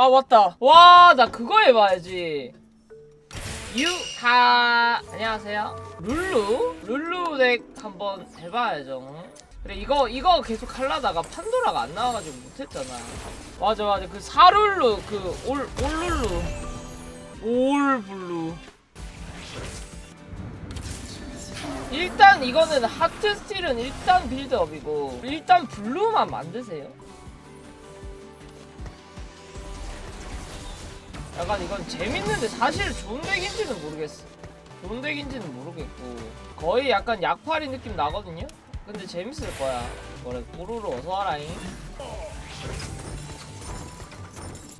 아 맞다. 와 나 그거 해봐야지. 유하 안녕하세요. 룰루? 룰루 덱 한번 해봐야죠. 그래 이거 이거 계속 하려다가 판도라가 안 나와가지고 못했잖아. 맞아 맞아. 그 사룰루 그올 올룰루. 올블루. 일단 이거는 하트 스틸은 일단 빌드업이고 일단 블루만 만드세요 약간 이건 재밌는데 사실 좋은 덱인지는 모르겠어. 좋은 덱인지는 모르겠고 거의 약간 약팔이 느낌 나거든요. 근데 재밌을 거야. 그래 보루로 어서 와라잉.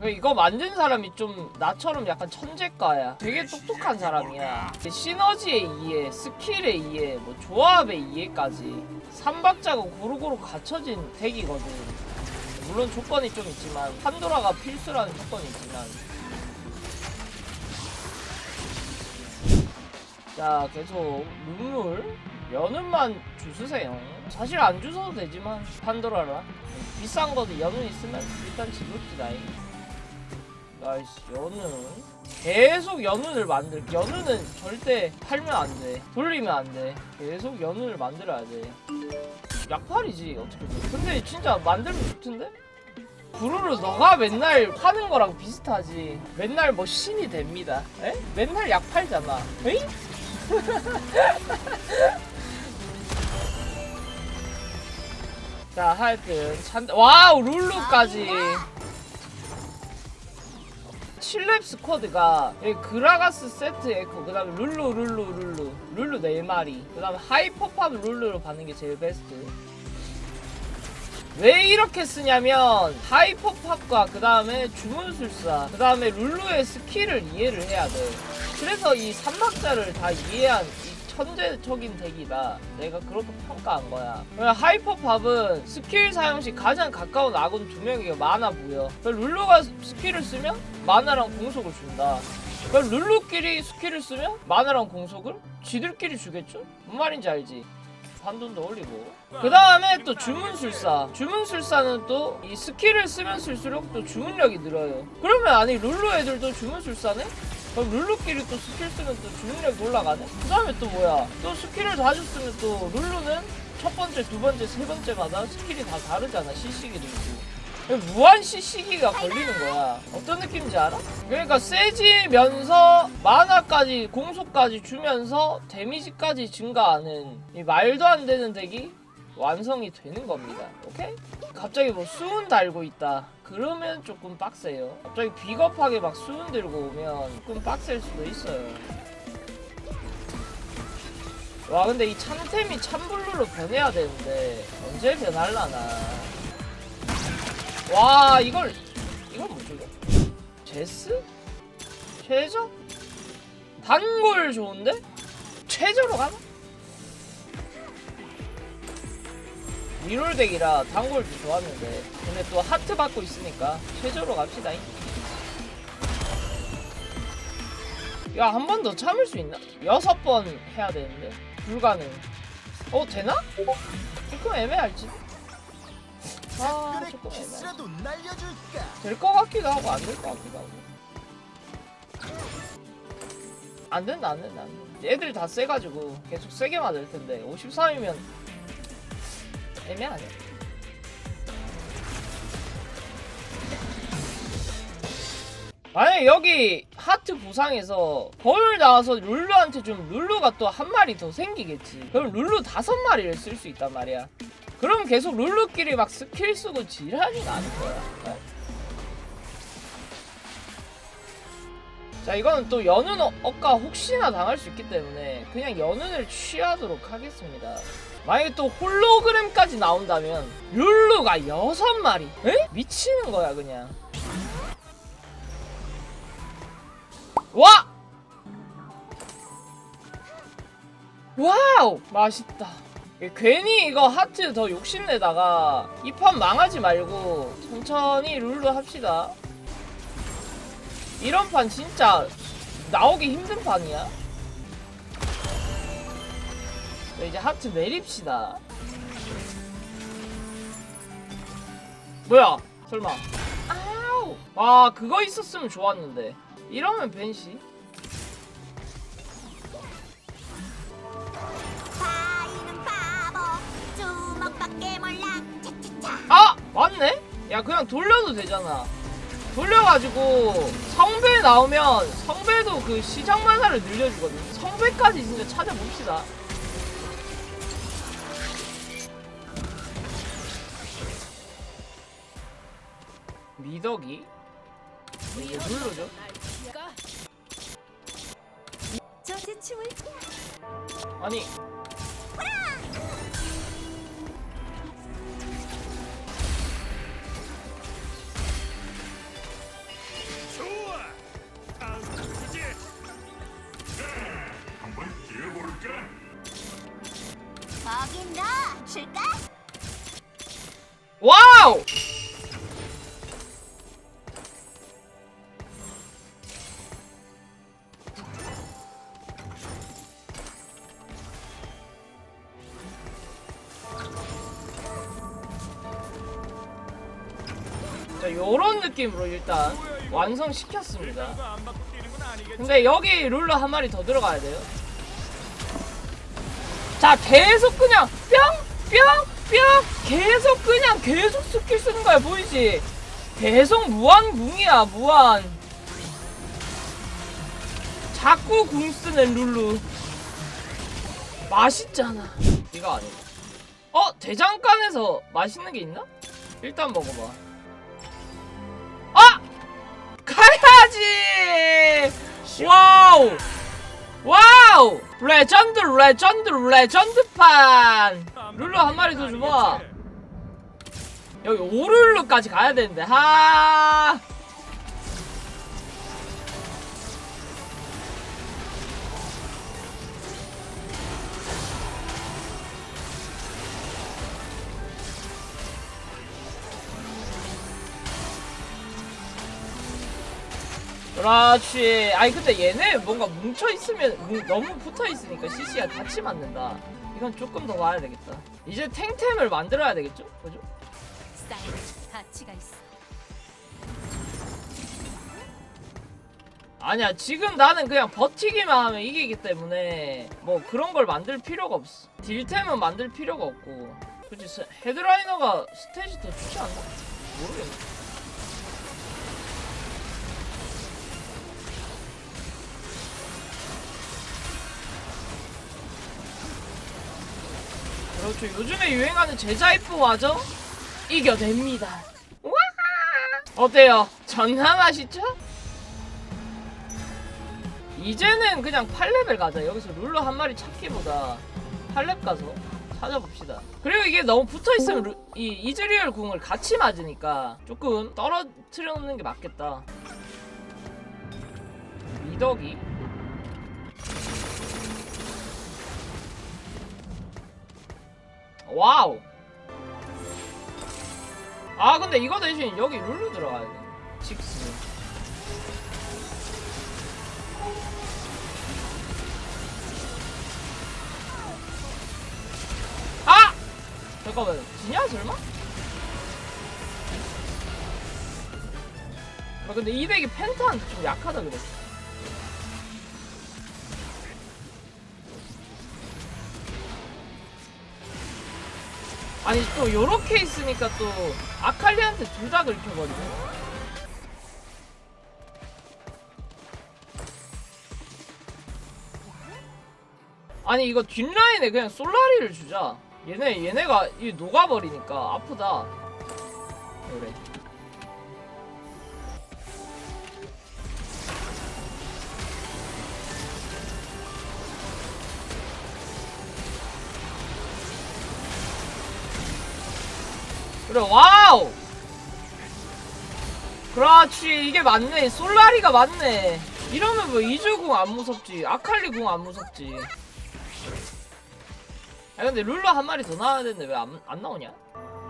그 이거 만든 사람이 좀 나처럼 약간 천재가야. 되게 똑똑한 사람이야. 시너지의 이해, 스킬의 이해, 뭐 조합의 이해까지 삼박자가 고루고루 갖춰진 덱이거든. 물론 조건이 좀 있지만 판도라가 필수라는 조건이 있지만 자 계속 눈물 연은만 주스세요? 사실 안 주셔도 되지만 판도라라. 비싼 거도 연은 있으면 일단 집읍시다. 나이스 연은? 계속 연운을 만들 연운은 절대 팔면 안돼. 돌리면 안돼. 계속 연운을 만들어야 돼. 약팔이지 어떻게 보 근데 진짜 만들면 좋던데? 구루를 너가 맨날 파는 거랑 비슷하지. 맨날 뭐 신이 됩니다. 에? 맨날 약 팔잖아. 에이? 자 하여튼 찬 와우 룰루까지. 7렙 스쿼드가 여기 그라가스 세트 에코 그 다음에 룰루 룰루 룰루. 룰루 4마리. 그 다음에 하이퍼팝 룰루로 받는 게 제일 베스트 왜 이렇게 쓰냐면 하이퍼팝과 그 다음에 주문술사 그 다음에 룰루의 스킬을 이해를 해야 돼. 그래서 이 삼박자를 다 이해한 이 천재적인 덱이다. 내가 그렇게 평가한 거야. 하이퍼팝은 스킬 사용 시 가장 가까운 아군 두 명에게 만화 부여. 룰루가 스킬을 쓰면 만화랑 공속을 준다. 룰루끼리 스킬을 쓰면 만화랑 공속을 지들끼리 주겠죠? 뭔 말인지 알지? 반돈도 올리고. 그 다음에 또 주문술사. 주문술사는 또 이 스킬을 쓰면 쓸수록 또 주문력이 늘어요. 그러면 아니 룰루 애들도 주문술사네? 그럼 룰루끼리 또 스킬 쓰면 또 주문력이 올라가네? 그 다음에 또 뭐야? 또 스킬을 다 줬으면 또 룰루는 첫 번째, 두 번째, 세 번째마다 스킬이 다 다르잖아 CC기도 있고 무한 CC기가 걸리는 거야. 어떤 느낌인지 알아? 그러니까 세지면서 만화까지 공속까지 주면서 데미지까지 증가하는 이 말도 안 되는 덱이 완성이 되는 겁니다. 오케이? 갑자기 뭐 수은 달고 있다. 그러면 조금 빡세요. 갑자기 비겁하게 막 수은 들고 오면 조금 빡셀 수도 있어요. 와 근데 이 참템이 참블루로 변해야 되는데 언제 변할라나 와 이걸 이걸 뭐지 이거 제스? 최저? 단골 좋은데? 최저로 가나? 리롤덱이라 단골도 좋았는데 근데 또 하트 받고 있으니까 최저로 갑시다 야 한 번 더 참을 수 있나? 여섯 번 해야 되는데 불가능 어 되나? 조금 애매할지 아 조금 날려줄까? 될것 같기도 하고 안 될 것 같기도 하고. 안 된다 안 된다 안 된다. 애들 다 세가지고 계속 세게 맞을 텐데 53이면 애매하네. 만약에 여기 하트 부상에서 벌 나와서 룰루한테 좀 룰루가 또 한 마리 더 생기겠지. 그럼 룰루 다섯 마리를 쓸 수 있단 말이야 그럼 계속 룰루끼리 막 스킬 쓰고 지랄이 나는 거야 어? 자 이거는 또 연운 어- 억가 혹시나 당할 수 있기 때문에 그냥 연운을 취하도록 하겠습니다 만약에 또 홀로그램까지 나온다면 룰루가 여섯 마리 에? 미치는 거야 그냥 와! 와우! 맛있다 괜히 이거 하트 더 욕심내다가 이 판 망하지 말고 천천히 룰루 합시다 이런 판 진짜 나오기 힘든 판이야. 네, 이제 하트 내립시다. 뭐야? 설마? 아우! 아 그거 있었으면 좋았는데 이러면 벤시 맞네? 야 그냥 돌려도 되잖아. 돌려가지고 성배 나오면 성배도 그 시장 만화를 늘려주거든. 성배까지 진짜 찾아봅시다. 미덕이? 이게 춤을 아니 자 요런 느낌으로 일단 완성시켰습니다? 근데 여기 룰러 한 마리 더 들어가야 돼요. 자, 계속 그냥 뿅, 뿅, 뿅, 계속 그냥 계속 스킬 쓰는 거야, 보이지? 계속 무한 궁이야, 무한. 자꾸 궁 쓰는 룰루. 맛있잖아. 이거 아니야. 어, 대장간에서 맛있는 게 있나? 일단 먹어봐. 가야지! 와우! 와우! 레전드 레전드 레전드판! 룰루 한 마리 더 줘봐. 여기 오룰루까지 가야 되는데, 하! 그렇지. 아니 근데 얘네 뭔가 뭉쳐 있으면 뭉- 너무 붙어 있으니까 CC가 같이 맞는다. 이건 조금 더 와야 되겠다. 이제 탱템을 만들어야 되겠죠? 그죠? 가치가 있어 아니야 지금 나는 그냥 버티기만 하면 이기기 때문에 뭐 그런 걸 만들 필요가 없어. 딜템은 만들 필요가 없고. 그치 스- 헤드라이너가 스탯이 더 좋지 않나? 모르겠네. 그렇죠. 요즘에 유행하는 제자 이프 와죠? 이겨냅니다. 와! 어때요? 전함하시죠? 이제는 그냥 8렙을 가자. 여기서 룰러 한 마리 찾기보다 8렙 가서 찾아봅시다. 그리고 이게 너무 붙어 있으면 루- 이 이즈리얼 궁을 같이 맞으니까 조금 떨어뜨려 놓는 게 맞겠다. 미덕이 와우. 아 근데 이거 대신 여기 룰루 들어가야 돼. 직스. 아! 잠깐만 지냐 설마? 아 근데 이 덱이 펜타한테 좀 약하다 그랬어 아니 또 요렇게 있으니까 또 아칼리한테 둘 다 긁혀버리네. 아니 이거 뒷라인에 그냥 솔라리를 주자. 얘네 얘네가 이 녹아버리니까 아프다. 그래 그래 와우! 그렇지 이게 맞네. 솔라리가 맞네. 이러면 뭐 이주궁 안 무섭지 아칼리 궁 안 무섭지. 아 근데 룰러 한 마리 더 나와야 되는데 왜 안 안 나오냐?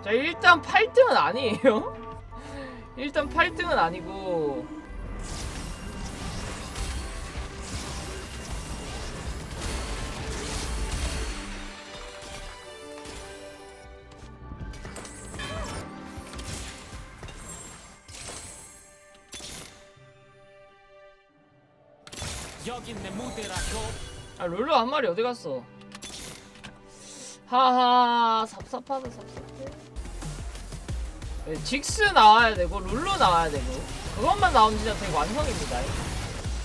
자 일단 8등은 아니에요. 일단 8등은 아니고 여긴 내 무대라고 아 룰루 한 마리 어디 갔어? 하하 삽삽하다 삽삽해. 네, 직스 나와야 되고 룰루 나와야 되고 그것만 나오면 진짜 되게 완성입니다.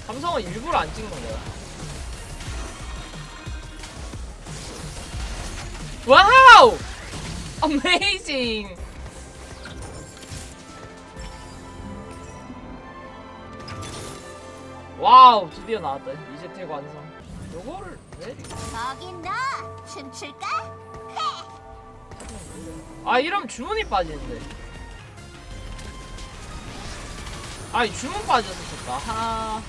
삼성은 일부러 안 찍는 거야. 와우! 어 와우 드디어 나왔다. 이제택 완성 요거를 왜너 춤출까? 아 이러면 주문이 빠지는데. 아이 주문 빠져서 좋다. 하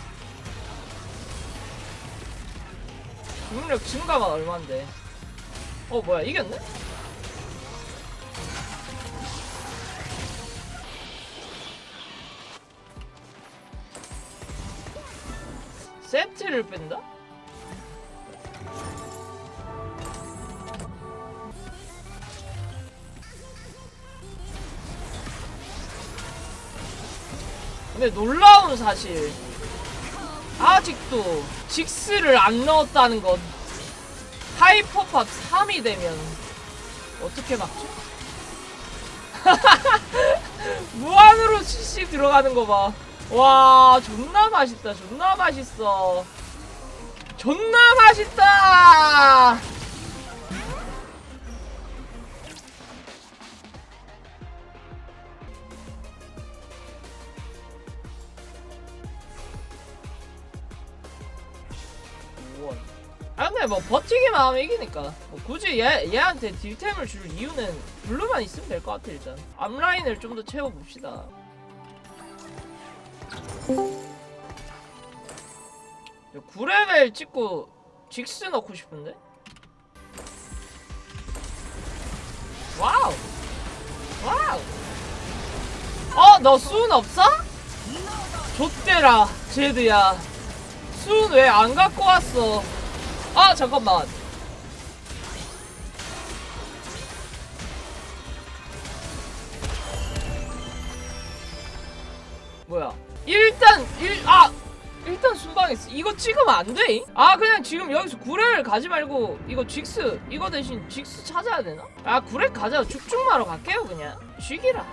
주문력 증가가 얼만데. 어 뭐야 이겼네? 를 뺀다? 근데 놀라운 사실 아직도 직스를 안 넣었다는 것 하이퍼팝 3이 되면 어떻게 막죠? 무한으로 CC 들어가는 거 봐 와 존나 맛있다 존나 맛있어 존나 맛있다. 아 근데 뭐 버티기만 하면 이기니까. 뭐 굳이 얘, 얘한테 딜템을 줄 이유는 블루만 있으면 될 것 같아 일단. 앞라인을 좀 더 채워봅시다. 야, 9레벨 찍고 직스 넣고 싶은데? 와우 와우 어? 너 수은 없어? 좆대라 제드야 수은 왜 안 갖고 왔어? 아 잠깐만. 뭐야? 일단 일 아 일단 순방했어. 이거 찍으면 안 돼? 아 그냥 지금 여기서 구레를 가지 말고 이거 직스 이거 대신 직스 찾아야 되나? 아 구레 가자. 죽죽마로 갈게요 그냥. 쉬기라.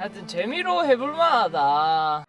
하여튼 재미로 해볼 만하다.